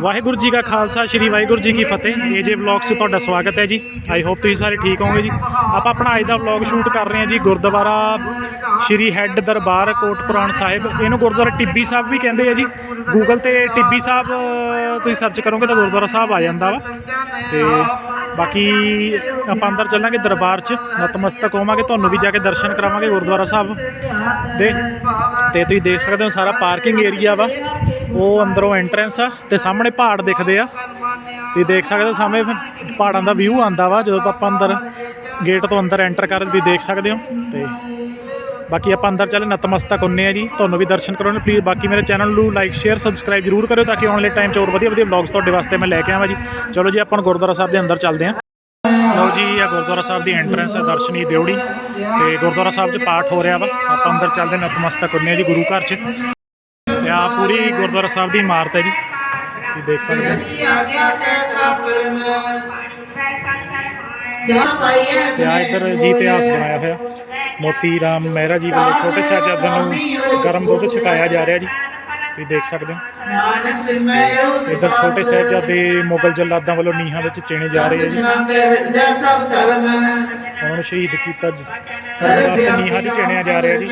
ਵਾਹਿਗੁਰੂ ਜੀ ਕਾ ਖਾਲਸਾ, ਸ੍ਰੀ ਵਾਹਿਗੁਰੂ ਜੀ ਕੀ ਫਤਿਹ। AJ vlogs 'ਚ ਤੁਹਾਡਾ ਸਵਾਗਤ ਹੈ ਜੀ। ਆਈ ਹੋਪ ਤੁਸੀਂ ਸਾਰੇ ਠੀਕ ਹੋਵੋਗੇ ਜੀ। ਆਪਾਂ ਆਪਣਾ ਅੱਜ ਦਾ ਵਲੌਗ ਸ਼ੂਟ ਕਰ ਰਹੇ ਹਾਂ ਜੀ ਗੁਰਦੁਆਰਾ ਸ੍ਰੀ ਹੈੱਡ ਦਰਬਾਰ ਕੋਟ ਪੁਰਾਣ ਸਾਹਿਬ। ਇਹਨੂੰ ਗੁਰਦੁਆਰਾ ਟਿੱਬੀ ਸਾਹਿਬ ਵੀ ਕਹਿੰਦੇ ਆ ਜੀ। ਗੂਗਲ ਤੇ ਟਿੱਬੀ ਸਾਹਿਬ ਤੁਸੀਂ ਸਰਚ ਕਰੋਗੇ ਤਾਂ ਗੁਰਦੁਆਰਾ ਸਾਹਿਬ ਆ ਜਾਂਦਾ ਵਾ। ਤੇ ਬਾਕੀ ਆਪਾਂ ਅੰਦਰ ਚੱਲਾਂਗੇ ਦਰਬਾਰ 'ਚ। ਨਤਮਸਤਕ ਹੋਵਾਂਗੇ, ਤੁਹਾਨੂੰ ਵੀ ਜਾ ਕੇ ਦਰਸ਼ਨ ਕਰਾਵਾਂਗੇ ਗੁਰਦੁਆਰਾ ਸਾਹਿਬ ਦੇ। ਤੇ ਤੁਸੀਂ ਦੇਖ ਸਕਦੇ ਹੋ ਸਾਰਾ ਪਾਰਕਿੰਗ ਏਰੀਆ ਵਾ। ਉਹ ਅੰਦਰੋਂ ਐਂਟਰੈਂਸ ਆ ਤੇ ਸਾਹਮਣੇ ਪਹਾੜ ਦਿਖਦੇ ਆ। ਤੁਸੀਂ ਦੇਖ ਸਕਦੇ ਹੋ ਸਾਹਮਣੇ ਪਹਾੜਾਂ ਦਾ ਵਿਊ ਆਂਦਾ ਵਾ, ਜਦੋਂ ਆਪਾਂ ਅੰਦਰ ਗੇਟ ਤੋਂ ਅੰਦਰ ਐਂਟਰ ਕਰਦੇ ਤੁਸੀਂ ਦੇਖ ਸਕਦੇ ਹੋ। ਤੇ ਬਾਕੀ ਆਪਾਂ ਅੰਦਰ ਚੱਲੇ ਨਤਮਸਤਕ ਹੁੰਨੇ ਆ ਜੀ। ਤੁਹਾਨੂੰ ਵੀ ਦਰਸ਼ਨ ਕਰਾਉਣੇ ਪਲੀਜ਼ ਬਾਕੀ ਮੇਰੇ ਚੈਨਲ ਨੂੰ ਲਾਈਕ ਸ਼ੇਅਰ ਸਬਸਕ੍ਰਾਈਬ ਜਰੂਰ ਕਰਿਓ ਤਾਂ ਕਿ ਆਉਣ ਵਾਲੇ ਟਾਈਮ 'ਚ ਹੋਰ ਵਧੀਆ ਵਧੀਆ ਵਲੌਗਸ ਤੁਹਾਡੇ ਵਾਸਤੇ ਮੈਂ ਲੈ ਕੇ ਆਵਾਂ ਜੀ। ਚਲੋ ਜੀ, ਆਪਾਂ ਗੁਰਦੁਆਰਾ ਸਾਹਿਬ ਦੇ ਅੰਦਰ ਚੱਲਦੇ ਹਾਂ। ਲਓ ਜੀ ਇਹ ਗੁਰਦੁਆਰਾ ਸਾਹਿਬ ਦੀ ਐਂਟਰੈਂਸ ਹੈ ਦਰਸ਼ਨੀ ਦਿਉੜੀ। ਤੇ ਗੁਰਦੁਆਰਾ ਸਾਹਿਬ 'ਚ ਪਾਠ ਹੋ ਰਿਹਾ ਵਾ। ਆਪਾਂ ਅੰਦਰ ਚੱਲਦੇ ਨਤਮਸਤਕ ਹੁੰਨੇ ਆ ਜੀ ਗੁਰੂ ਘਰ 'ਚ। ਤੇ ਆ ਪੂਰੀ ਗੁਰਦੁਆਰਾ ਸਾਹਿਬ ਦੀ ਇਮਾਰਤ ਹੈ ਜੀ। ਤੁਸੀਂ ਦੇਖ ਸਕਦੇ ਹੋ। ਤੇ ਆ ਇੱਧਰ ਜੀ ਇਤਿਹਾਸ ਬਣਾਇਆ ਹੋਇਆ। ਮੋਤੀ ਰਾਮ ਮਹਿਰਾ ਜੀ ਵੱਲੋਂ ਛੋਟੇ ਸਾਹਿਬਜ਼ਾਦਿਆਂ ਨੂੰ ਗਰਮ ਦੁੱਧ ਛਕਾਇਆ ਜਾ ਰਿਹਾ ਜੀ। ਤੁਸੀਂ ਦੇਖ ਸਕਦੇ ਹੋ। ਇੱਧਰ ਛੋਟੇ ਸਾਹਿਬਜ਼ਾਦੇ ਮੁਗਲ ਜਲਾਦਾਂ ਵੱਲੋਂ ਨੀਹਾਂ ਵਿੱਚ ਚਿਣੇ ਜਾ ਰਹੇ ਆ ਜੀ। ਉਹਨਾਂ ਨੂੰ ਸ਼ਹੀਦ ਕੀਤਾ ਜੀ? ਨੀਹਾਂ 'ਚ ਚਿਣਿਆ ਜਾ ਰਿਹਾ ਜੀ।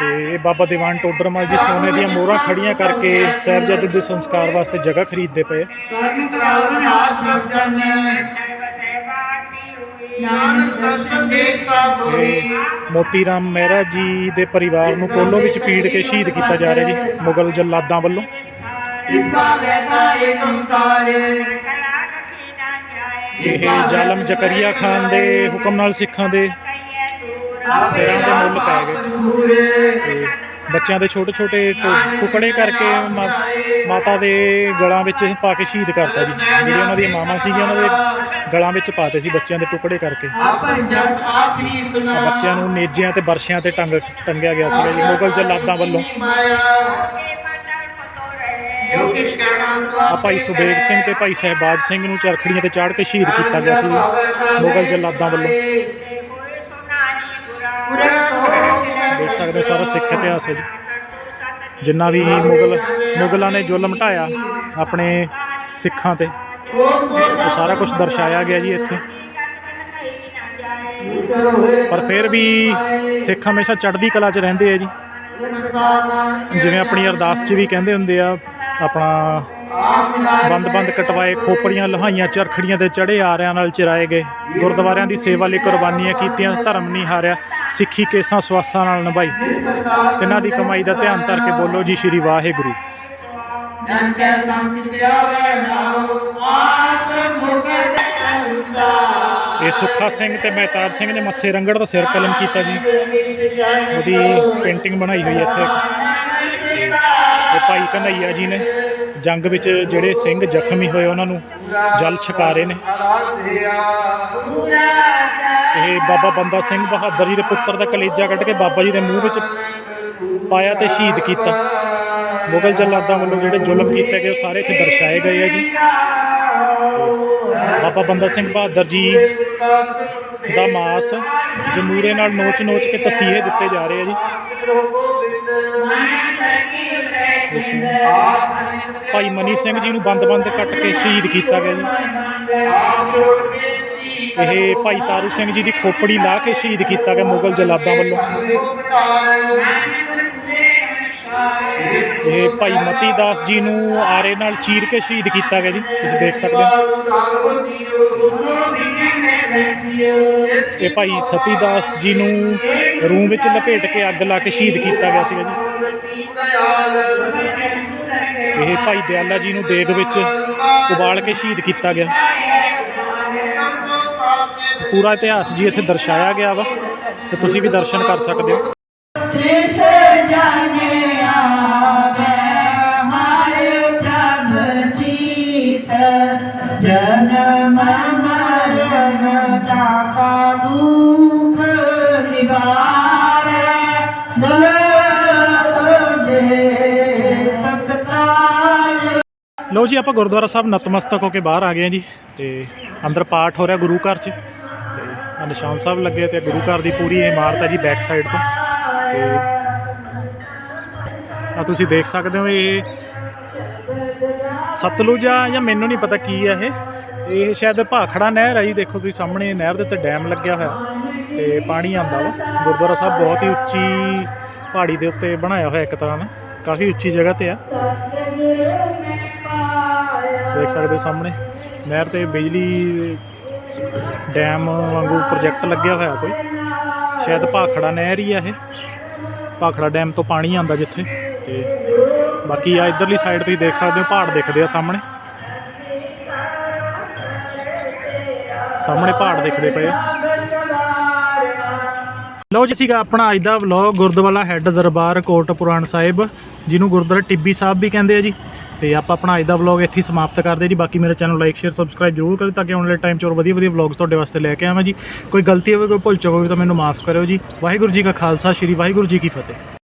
ਤੇ ਇਹ ਬਾਬਾ ਦੀਵਾਨ ਟੋਡਰਮਲ ਜੀ ਸੋਨੇ ਦੀਆਂ ਮੋਹਰਾਂ ਖੜੀਆਂ ਕਰਕੇ ਸਾਹਿਬਜ਼ਾਦੇ ਦੇ ਸੰਸਕਾਰ ਵਾਸਤੇ ਜਗ੍ਹਾ ਖਰੀਦਦੇ ਪਏ ਨਾਨਕ ਦਰਸ਼ਨ ਦੇ ਮੋਤੀ ਰਾਮ ਮਹਿਰਾ ਜੀ ਦੇ ਪਰਿਵਾਰ ਨੂੰ ਕੋਲੋ ਵਿੱਚ ਪੀੜ ਕੇ ਸ਼ਹੀਦ ਕੀਤਾ ਜਾ ਰਿਹਾ ਜੀ ਮੁਗਲ ਜਲਾਦਾਂ ਵੱਲੋਂ। ਇਸ ਦਾ ਵੈਦਾ ਏਕ ਓੰਕਾਰ ਇਹ ਜ਼ਾਲਮ ਜ਼ਕਰੀਆ ਖਾਨ ਦੇ ਹੁਕਮ ਨਾਲ ਸਿੱਖਾਂ ਦੇ ਸਿਰਾਂ ਦੇ ਮੁੱਲ ਪੈ ਗਏ। ਬੱਚਿਆਂ ਦੇ ਛੋਟੇ ਛੋਟੇ ਟੁਕੜੇ ਕਰਕੇ ਮਾ- ਮਾਤਾ ਦੇ ਗਲਾਂ ਵਿੱਚ ਪਾ ਕੇ ਸ਼ਹੀਦ ਕਰਤਾ ਜੀ। ਜਿਹੜੇ ਉਹਨਾਂ ਦੀਆਂ ਮਾਵਾਂ ਸੀਗੀਆਂ, ਉਹਨਾਂ ਦੇ ਗਲਾਂ ਵਿੱਚ ਪਾਤੇ ਸੀ ਬੱਚਿਆਂ ਦੇ ਟੁਕੜੇ ਕਰਕੇ। ਬੱਚਿਆਂ ਨੂੰ ਨੇਜਿਆਂ ਤੇ ਬਰਸ਼ਿਆਂ ਤੇ ਟੰਗ ਟੰਗਿਆ ਗਿਆ ਸੀਗਾ ਜੀ, ਮੁਗਲ ਜਲਾਦਾਂ ਵੱਲੋਂ। ਆ ਭਾਈ ਸੁਬੇਗ ਸਿੰਘ ਤੇ ਭਾਈ ਸਹਿਬਾਜ ਸਿੰਘ ਨੂੰ ਚਰਖੜੀਆਂ ਤੇ ਚਾੜ ਕੇ ਸ਼ਹੀਦ ਕੀਤਾ ਗਿਆ ਸੀ ਮੁਗਲ ਜਲਾਦਾਂ ਵੱਲੋਂ। ਦੇਖ ਸਕਦੇ ਹੋ ਸਾਰਾ ਸਿੱਖ ਇਤਿਹਾਸ ਹੈ ਜੀ ਜਿੰਨਾ ਵੀ ਮੁਗਲ ਮੁਗਲਾਂ ਨੇ ਜ਼ੁਲਮ ਢਾਇਆ ਆਪਣੇ ਸਿੱਖਾਂ ਤੇ ਸਾਰਾ ਕੁਝ ਦਰਸਾਇਆ ਗਿਆ ਜੀ ਇੱਥੇ। ਪਰ ਫਿਰ ਵੀ ਸਿੱਖ ਹਮੇਸ਼ਾ ਚੜ੍ਹਦੀ ਕਲਾ 'ਚ ਰਹਿੰਦੇ ਆ ਜੀ। ਜਿਵੇਂ ਆਪਣੀ ਅਰਦਾਸ 'ਚ ਵੀ ਕਹਿੰਦੇ ਹੁੰਦੇ ਆ, ਆਪਣਾ ਬੰਦ ਬੰਦ ਕਟਵਾਏ ਖੋਪੜੀਆਂ, ਲਹਾਈਆਂ, ਚਰਖੜੀਆਂ ਤੇ ਚੜੇ ਆਰਿਆਂ ਨਾਲ ਚਿਰਾਏ ਗਏ। ਗੁਰਦੁਆਰਿਆਂ ਦੀ ਸੇਵਾ ਲਈ ਕੁਰਬਾਨੀਆਂ ਕੀਤੀਆਂ, ਧਰਮ ਨਹੀਂ ਹਾਰਿਆ, ਸਿੱਖੀ ਕੇਸਾਂ ਸਵਾਸਾਂ ਨਾਲ ਨਿਭਾਈ। ਇਹਨਾਂ ਦੀ ਕਮਾਈ ਦਾ ਧਿਆਨ ਧਰ ਕੇ ਬੋਲੋ ਜੀ, ਸ਼੍ਰੀ ਵਾਹਿਗੁਰੂ। ਜਨ ਕੈ ਸੰਸਿਤ ਆਵੇ ਨਾਉ ਆਪ ਮੁਕਤ ਸੰਸਾਰ ਇਹ ਸੁੱਖਾ ਸਿੰਘ ਤੇ ਮਹਿਤਾਬ ਸਿੰਘ ਨੇ ਮੱਸੇ ਰੰਗੜ ਦਾ ਸਿਰ ਕਲਮ ਕੀਤਾ ਜੀ। ਉਹਦੀ ਪੇਂਟਿੰਗ ਬਣਾਈ ਹੋਈ ਹੈ ਇੱਥੇ। ਤੇ ਭਾਈ ਕਨਈਆ ਜੀ ਨੇ। ਜੰਗ ਵਿੱਚ ਜਿਹੜੇ ਸਿੰਘ ਜ਼ਖਮੀ ਹੋਏ ਉਹਨਾਂ ਨੂੰ ਜਲ ਛਕਾ ਰਹੇ ਨੇ। ਇਹ ਬਾਬਾ ਬੰਦਾ ਸਿੰਘ ਬਹਾਦਰ ਜੀ ਦੇ ਪੁੱਤਰ ਦਾ ਕਲੇਜਾ ਕੱਢ ਕੇ ਬਾਬਾ ਜੀ ਦੇ ਮੂੰਹ ਵਿੱਚ ਪਾਇਆ ਤੇ ਸ਼ਹੀਦ ਕੀਤਾ। ਮੁਗਲ ਜਲਾਦਾਂ ਵੱਲੋਂ ਜਿਹੜੇ ਜ਼ੁਲਮ ਕੀਤੇ ਗਏ, ਉਹ ਸਾਰੇ ਇੱਥੇ ਦਰਸਾਏ ਗਏ ਆ ਜੀ। ਬਾਬਾ ਬੰਦਾ ਸਿੰਘ ਬਹਾਦਰ ਜੀ ਦਾ ਮਾਸ ਜਮੂਰੇ ਨਾਲ ਨੋਚ-ਨੋਚ ਕੇ ਤਸੀਹੇ ਦਿੱਤੇ ਜਾ ਰਹੇ ਆ ਜੀ। ਦੇਖੋ। ਭਾਈ ਮਨੀ ਸਿੰਘ ਜੀ ਨੂੰ ਬੰਦ-ਬੰਦ ਕੱਟ ਕੇ ਸ਼ਹੀਦ ਕੀਤਾ ਗਿਆ ਜੀ। ਇਹ ਭਾਈ ਤਾਰੂ ਸਿੰਘ ਜੀ ਦੀ ਖੋਪੜੀ ਲਾ ਕੇ ਸ਼ਹੀਦ ਕੀਤਾ ਗਿਆ ਮੁਗਲ ਜਲਾਦਾਂ ਵੱਲੋਂ। ਇਹ ਭਾਈ ਮਤੀ ਦਾਸ ਜੀ ਨੂੰ ਆਰੇ ਨਾਲ ਚੀਰ ਕੇ ਸ਼ਹੀਦ ਕੀਤਾ ਗਿਆ ਜੀ। ਤੁਸੀਂ ਦੇਖ ਸਕਦੇ ਹੋ। ਇਹ ਭਾਈ ਸਤੀ ਦਾਸ ਜੀ ਨੂੰ ਰੂਮ ਵਿੱਚ ਲਪੇਟ ਕੇ ਅੱਗ ਲਾ ਕੇ ਸ਼ਹੀਦ ਕੀਤਾ ਗਿਆ ਸੀਗਾ ਜੀ। ਇਹ ਭਾਈ ਦਿਆਲਾ ਜੀ ਨੂੰ ਦੇਗ ਵਿੱਚ ਉਬਾਲ ਕੇ ਸ਼ਹੀਦ ਕੀਤਾ ਗਿਆ। ਪੂਰਾ ਇਤਿਹਾਸ ਜੀ ਇੱਥੇ ਦਰਸਾਇਆ ਗਿਆ ਵਾ ਤੇ ਤੁਸੀਂ ਵੀ ਦਰਸ਼ਨ ਕਰ ਸਕਦੇ ਹੋ। ਲੋ ਜੀ, ਆਪਾਂ ਗੁਰਦੁਆਰਾ ਸਾਹਿਬ ਨਤਮਸਤਕ ਹੋ ਕੇ ਬਾਹਰ ਆ ਗਏ ਹਾਂ ਜੀ ਤੇ ਅੰਦਰ ਪਾਠ ਹੋ ਰਿਹਾ ਗੁਰੂ ਘਰ 'ਚ। ਤੇ ਨਿਸ਼ਾਨ ਸਾਹਿਬ ਲੱਗੇ ਤੇ ਗੁਰੂ ਘਰ ਦੀ ਪੂਰੀ ਇਮਾਰਤ ਹੈ ਜੀ ਬੈਕ ਸਾਈਡ ਤੋਂ। ਤੇ ਆ ਤੁਸੀਂ ਦੇਖ ਸਕਦੇ ਹੋ ਇਹ ਸਤਲੁਜ ਆ ਜਾਂ ਮੈਨੂੰ ਨਹੀਂ ਪਤਾ ਕੀ ਆ ਇਹ। ਇਹ ਸ਼ਾਇਦ ਭਾਖੜਾ ਨਹਿਰ ਆ ਜੀ, ਦੇਖੋ ਤੁਸੀਂ ਸਾਹਮਣੇ ਨਹਿਰ ਦੇ ਉੱਤੇ ਡੈਮ ਲੱਗਿਆ ਹੋਇਆ। ਤੇ ਪਾਣੀ ਆਉਂਦਾ ਵਾ। ਗੁਰਦੁਆਰਾ ਸਾਹਿਬ ਬਹੁਤ ਹੀ ਉੱਚੀ ਪਹਾੜੀ ਦੇ ਉੱਤੇ ਬਣਾਇਆ ਹੋਇਆ ਇੱਕ ਤਰ੍ਹਾਂ ਨਾਲ। ਕਾਫੀ ਉੱਚੀ ਜਗ੍ਹਾ ਤੇ ਆ। ਦੇਖ ਸਕਦੇ ਹੋ ਸਾਹਮਣੇ। ਨਹਿਰ ਤੇ ਬਿਜਲੀ ਡੈਮ ਵਾਂਗੂ ਪ੍ਰੋਜੈਕਟ ਲੱਗਿਆ ਹੋਇਆ ਕੋਈ। ਸ਼ਾਇਦ ਭਾਖੜਾ ਨਹਿਰ ਹੀ ਆ ਇਹ। ਭਾਖੜਾ ਡੈਮ ਤੋਂ ਪਾਣੀ ਆਉਂਦਾ ਜਿੱਥੇ। ਤੇ ਬਾਕੀ ਆ ਇਧਰਲੀ ਸਾਈਡ ਤੁਸੀਂ ਦੇਖ ਸਕਦੇ ਹੋ, ਪਹਾੜ ਦਿਖਦੇ ਆ ਸਾਹਮਣੇ। ਸਾਹਮਣੇ ਪਹਾੜ ਦਿਖਦੇ ਪਏ ਆ। ਲਓ ਜੀ, ਸੀਗਾ ਆਪਣਾ ਅੱਜ ਦਾ ਵਲੌਗ ਗੁਰਦੁਆਰਾ ਹੈੱਡ ਦਰਬਾਰ, ਕੋਟ ਪੁਰਾਣ ਸਾਹਿਬ, ਜਿਹਨੂੰ ਗੁਰਦੁਆਰਾ ਟਿੱਬੀ ਸਾਹਿਬ ਵੀ ਕਹਿੰਦੇ ਆ ਜੀ। ਤੇ ਆਪਾਂ ਆਪਣਾ ਅੱਜ ਦਾ ਵਲੌਗ ਇੱਥੇ ਹੀ ਸਮਾਪਤ ਕਰਦੇ ਜੀ। ਬਾਕੀ ਮੇਰੇ ਚੈਨਲ ਲਾਈਕ ਸ਼ੇਅਰ ਸਬਸਕ੍ਰਾਈਬ ਜ਼ਰੂਰ ਕਰੋ ਤਾਂ ਕਿ ਆਉਣ ਵਾਲੇ ਟਾਈਮ 'ਚ ਹੋਰ ਵਧੀਆ ਵਧੀਆ ਵਲੌਗਸ ਤੁਹਾਡੇ ਵਾਸਤੇ ਲੈ ਕੇ ਆਵਾਂ ਜੀ। ਕੋਈ ਗਲਤੀ ਹੋਵੇ, ਕੋਈ ਭੁੱਲ ਚੁੱਕ ਹੋਵੇ ਤਾਂ ਮੈਨੂੰ ਮਾਫ ਕਰਿਓ ਜੀ। ਵਾਹਿਗੁਰੂ ਜੀ ਕਾ ਖਾਲਸਾ, ਸ੍ਰੀ ਵਾਹਿਗੁਰੂ ਜੀ ਕੀ ਫਤਿਹ।